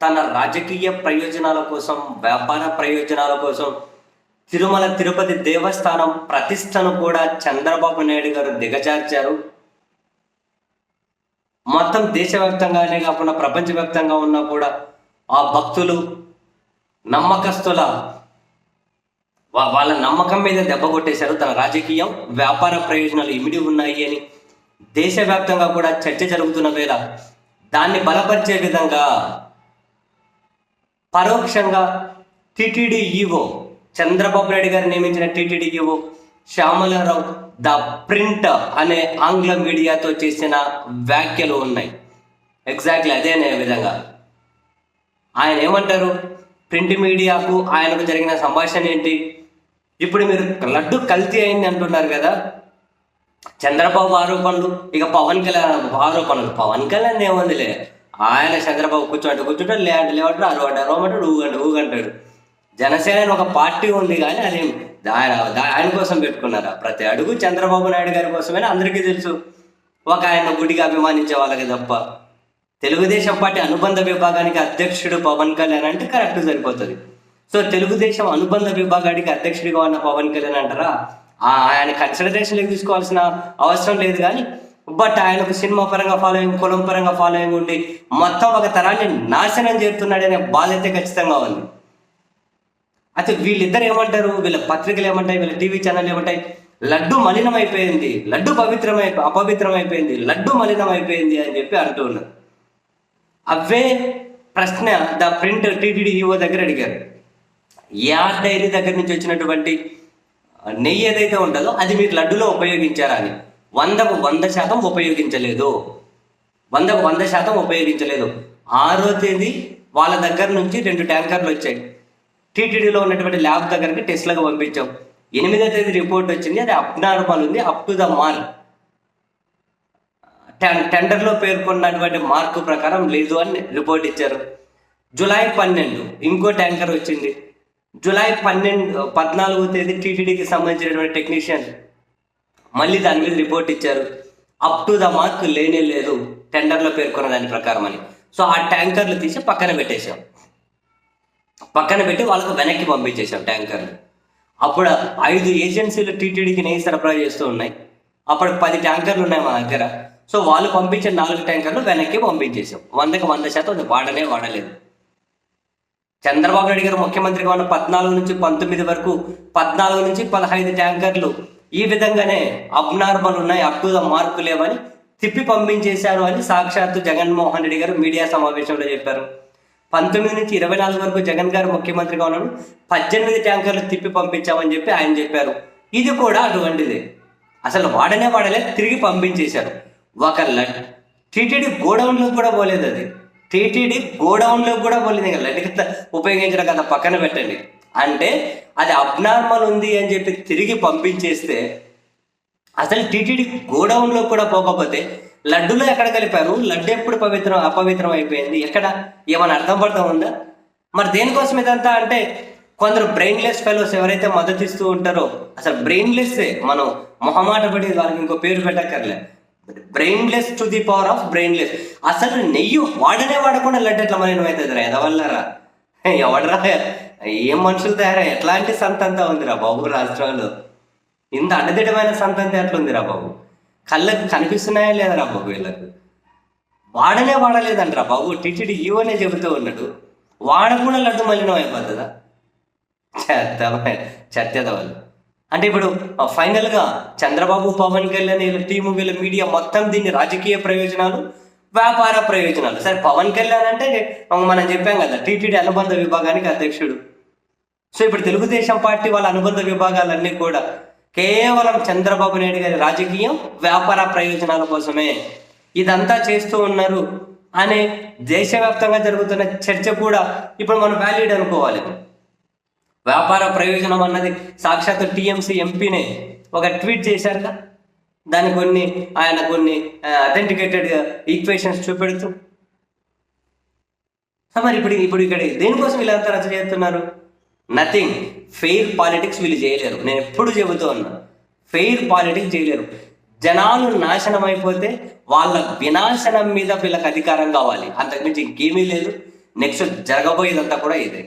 తన రాజకీయ ప్రయోజనాల కోసం వ్యాపార ప్రయోజనాల కోసం తిరుమల తిరుపతి దేవస్థానం ప్రతిష్టను కూడా చంద్రబాబు నాయుడు గారు దిగజార్చారు. మొత్తం దేశవ్యాప్తంగానే కాకుండా ప్రపంచవ్యాప్తంగా ఉన్నా కూడా ఆ భక్తులు నమ్మకస్తుల వాళ్ళ నమ్మకం మీద దెబ్బ కొట్టేశారు. తన రాజకీయం వ్యాపార ప్రయోజనాలు ఇమిడి ఉన్నాయి అని దేశవ్యాప్తంగా కూడా చర్చ జరుగుతున్న వేళ దాన్ని బలపరిచే విధంగా పరోక్షంగా టిటిడి ఈవో చంద్రబాబు నాయుడు గారు నియమించిన TTD EO Shyamalarao the print అనే ఆంగ్ల మీడియాతో చేసిన వ్యాఖ్యలు ఉన్నాయి. ఎగ్జాక్ట్లీ అదే విధంగా. ఆయన ఏమంటారు? ప్రింట్ మీడియాకు ఆయనకు జరిగిన సంభాషణ ఏంటి? ఇప్పుడు మీరు లడ్డు కల్తీ అయింది అంటున్నారు కదా. చంద్రబాబు ఆరోపణలు ఇక పవన్ కళ్యాణ్ ఆరోపణలు. పవన్ కళ్యాణ్ ఏముందిలే? ఆయన చంద్రబాబు కూర్చోంటే కూర్చుంటాడు లేదంటే లేవంటాడు అరవడు అరవమంటాడు ఊగంటాడు ఊగంటాడు జనసేన ఒక పార్టీ ఉంది కానీ అది ఆయన ఆయన కోసం పెట్టుకున్నారా. ప్రతి అడుగు చంద్రబాబు నాయుడు గారి కోసమే అందరికీ తెలుసు. ఒక ఆయన గుడిగా అభిమానించే వాళ్ళకి తప్ప. తెలుగుదేశం పార్టీ అనుబంధ విభాగానికి అధ్యక్షుడు పవన్ కళ్యాణ్ అంటే కరెక్ట్ సరిపోతుంది. సో తెలుగుదేశం అనుబంధ విభాగానికి అధ్యక్షుడిగా ఉన్న పవన్ కళ్యాణ్ అంటారా? ఆయన కన్సిడరేషన్లోకి తీసుకోవాల్సిన అవసరం లేదు కానీ బట్ ఆయనకు సినిమా పరంగా ఫాలోయింగ్ కులం పరంగా ఫాలోయింగ్ ఉండి మొత్తం ఒక తరాన్ని నాశనం చేస్తున్నాడనే బాధ అయితే ఖచ్చితంగా ఉంది. అయితే వీళ్ళిద్దరు ఏమంటారు? వీళ్ళ పత్రికలు ఏమంటాయి? వీళ్ళ టీవీ ఛానల్ ఏమంటాయి? లడ్డు మలినం అయిపోయింది లడ్డు పవిత్రమై అపవిత్రం అయిపోయింది లడ్డు మలినం అయిపోయింది అని చెప్పి అంటూ ఉన్నారు. అవే ప్రశ్న ద ప్రింట్ టీటీడీ ఈఓ దగ్గర అడిగారు. యా డైరీ దగ్గర నుంచి వచ్చినటువంటి నెయ్యి ఏదైతే ఉంటుందో అది మీరు లడ్డులో ఉపయోగించారా అని. వందకు వంద శాతం ఉపయోగించలేదు. వందకు వంద శాతం ఉపయోగించలేదు. ఆరో తేదీ వాళ్ళ దగ్గర నుంచి రెండు ట్యాంకర్లు వచ్చాయి. టీటీడీలో ఉన్నటువంటి ల్యాబ్ దగ్గరికి టెస్ట్లకు పంపించాం. ఎనిమిదో తేదీ రిపోర్ట్ వచ్చింది. అది అబ్నార్మల్ ఉంది. Up to the mark. Ten- టెండర్లో పేర్కొన్నటువంటి మార్కు ప్రకారం లేదు అని రిపోర్ట్ ఇచ్చారు. జూలై పన్నెండు ఇంకో ట్యాంకర్ వచ్చింది. జూలై పన్నెండు పద్నాలుగో తేదీ టీటీడీకి సంబంధించినటువంటి టెక్నీషియన్ మళ్ళీ దాని మీద రిపోర్ట్ ఇచ్చారు. అప్ టు ద మార్క్ లేనే లేదు. టెండర్లో పేర్కొన్న దాని ప్రకారం అని. సో ఆ ట్యాంకర్లు తీసి పక్కన పెట్టేశాం. పక్కన పెట్టి వాళ్ళకు వెనక్కి పంపించేశాం ట్యాంకర్లు. అప్పుడు ఐదు ఏజెన్సీలు టీటీడీకి నెయ్యి సరఫరా చేస్తూ ఉన్నాయి. అప్పుడు పది ట్యాంకర్లు ఉన్నాయి మా దగ్గర. సో వాళ్ళు పంపించిన నాలుగు ట్యాంకర్లు వెనక్కి పంపించేసాం వందకి వంద శాతం వాడనే వాడలేదు. చంద్రబాబు నాయుడు గారు ముఖ్యమంత్రిగా ఉన్న పద్నాలుగు నుంచి పంతొమ్మిది వరకు పద్నాలుగు నుంచి పదహైదు ట్యాంకర్లు ఈ విధంగానే అబ్నార్మల్ ఉన్నాయి అప్ టు ద మార్కు లేవని తిప్పి పంపించేశారు అని సాక్షాత్తు జగన్మోహన్ రెడ్డి గారు మీడియా సమావేశంలో చెప్పారు. పంతొమ్మిది నుంచి ఇరవై నాలుగు వరకు జగన్ గారు ముఖ్యమంత్రిగా ఉన్నాడు పద్దెనిమిది ట్యాంకర్లు తిప్పి పంపించామని చెప్పి ఆయన చెప్పారు. ఇది కూడా అటువంటిది. అసలు వాడనే వాడలే తిరిగి పంపించేశారు. ఒక లడ్ టీటీడీ గోడౌన్లో కూడా పోలేదు అది. టీటీడీ గోడౌన్లో కూడా పోలేదు. ఇంకా లడ్డు కదా ఉపయోగించడం కదా పక్కన పెట్టండి. అంటే అది అబ్నార్మల్ ఉంది అని చెప్పి తిరిగి పంపించేస్తే అసలు టీటీడీ గోడౌన్లో కూడా పోకపోతే లడ్డులో ఎక్కడ కలిపారు? లడ్డు ఎప్పుడు పవిత్రం అపవిత్రం అయిపోయింది? ఎక్కడ? ఏమైనా అర్థం పడతా ఉందా? మరి దేనికోసం ఇదంతా అంటే కొందరు బ్రెయిన్లెస్ ఫెలోస్ ఎవరైతే మద్దతు ఇస్తూ ఉంటారో అసలు బ్రెయిన్లెస్ మనం మొహమాట పడి వాళ్ళకి ఇంకో పేరు పెట్టక్కర్లే. Brainless to the power of brainless. అసలు నెయ్యి వాడనే వాడకుండా లడ్డు ఎట్లా మలినం అవుతుంది ఎదవల్లరా? ఎవడరా? ఏం మనుషులు తయారా ఎట్లాంటి సంతంత ఉందిరా బాబు రాష్ట్రంలో ఇంత అడ్డదిడమైన సంతంత ఎట్లుందిరా బాబు? కళ్ళకు కనిపిస్తున్నాయా లేదరా బాబు వీళ్ళకు? వాడనే వాడలేదంటరా బాబు. టీటీడీ ఈవోనే చెబుతూ ఉన్నాడు. వాడకుండా లడ్డు మలినం అయిపోతుందా? చెత్తమే చెత్తద వాళ్ళు అంటే ఇప్పుడు ఫైనల్గా చంద్రబాబు పవన్ కళ్యాణ్ వీళ్ళ టీము వీళ్ళ మీడియా మొత్తం దీన్ని రాజకీయ ప్రయోజనాలు వ్యాపార ప్రయోజనాలు. సరే పవన్ కళ్యాణ్ అంటే మనం చెప్పాం కదా టీటీడీ అనుబంధ విభాగానికి అధ్యక్షుడు. సో ఇప్పుడు తెలుగుదేశం పార్టీ వాళ్ళ అనుబంధ విభాగాలన్నీ కూడా కేవలం చంద్రబాబు నాయుడు గారి రాజకీయం వ్యాపార ప్రయోజనాల కోసమే. ఇదంతా చేస్తూ ఉన్నారు అనే దేశవ్యాప్తంగా జరుగుతున్న చర్చ కూడా ఇప్పుడు మనం వ్యాలిడ్ అనుకోవాలి. వ్యాపార ప్రయోజనం అన్నది సాక్షాత్ టీఎంసీ ఎంపీనే ఒక ట్వీట్ చేశారుగా దాని కొన్ని ఆయన కొన్ని అథెంటికేటెడ్ ఈక్వేషన్స్ చూపెడుతూ. మరి ఇప్పుడు ఇప్పుడు ఇక్కడ దేనికోసం వీళ్ళంతా రచన చేస్తున్నారు? నథింగ్ ఫెయిర్ పాలిటిక్స్ వీళ్ళు చేయలేరు. నేను ఎప్పుడు చెబుతూ ఉన్నా ఫెయిర్ పాలిటిక్స్ చేయలేరు. జనాలు నాశనం అయిపోతే వాళ్ళ వినాశనం మీద వీళ్ళకి అధికారం కావాలి. అంతకుమించి ఇంకేమీ లేదు. నెక్స్ట్ జరగబోయేదంతా కూడా ఇదే.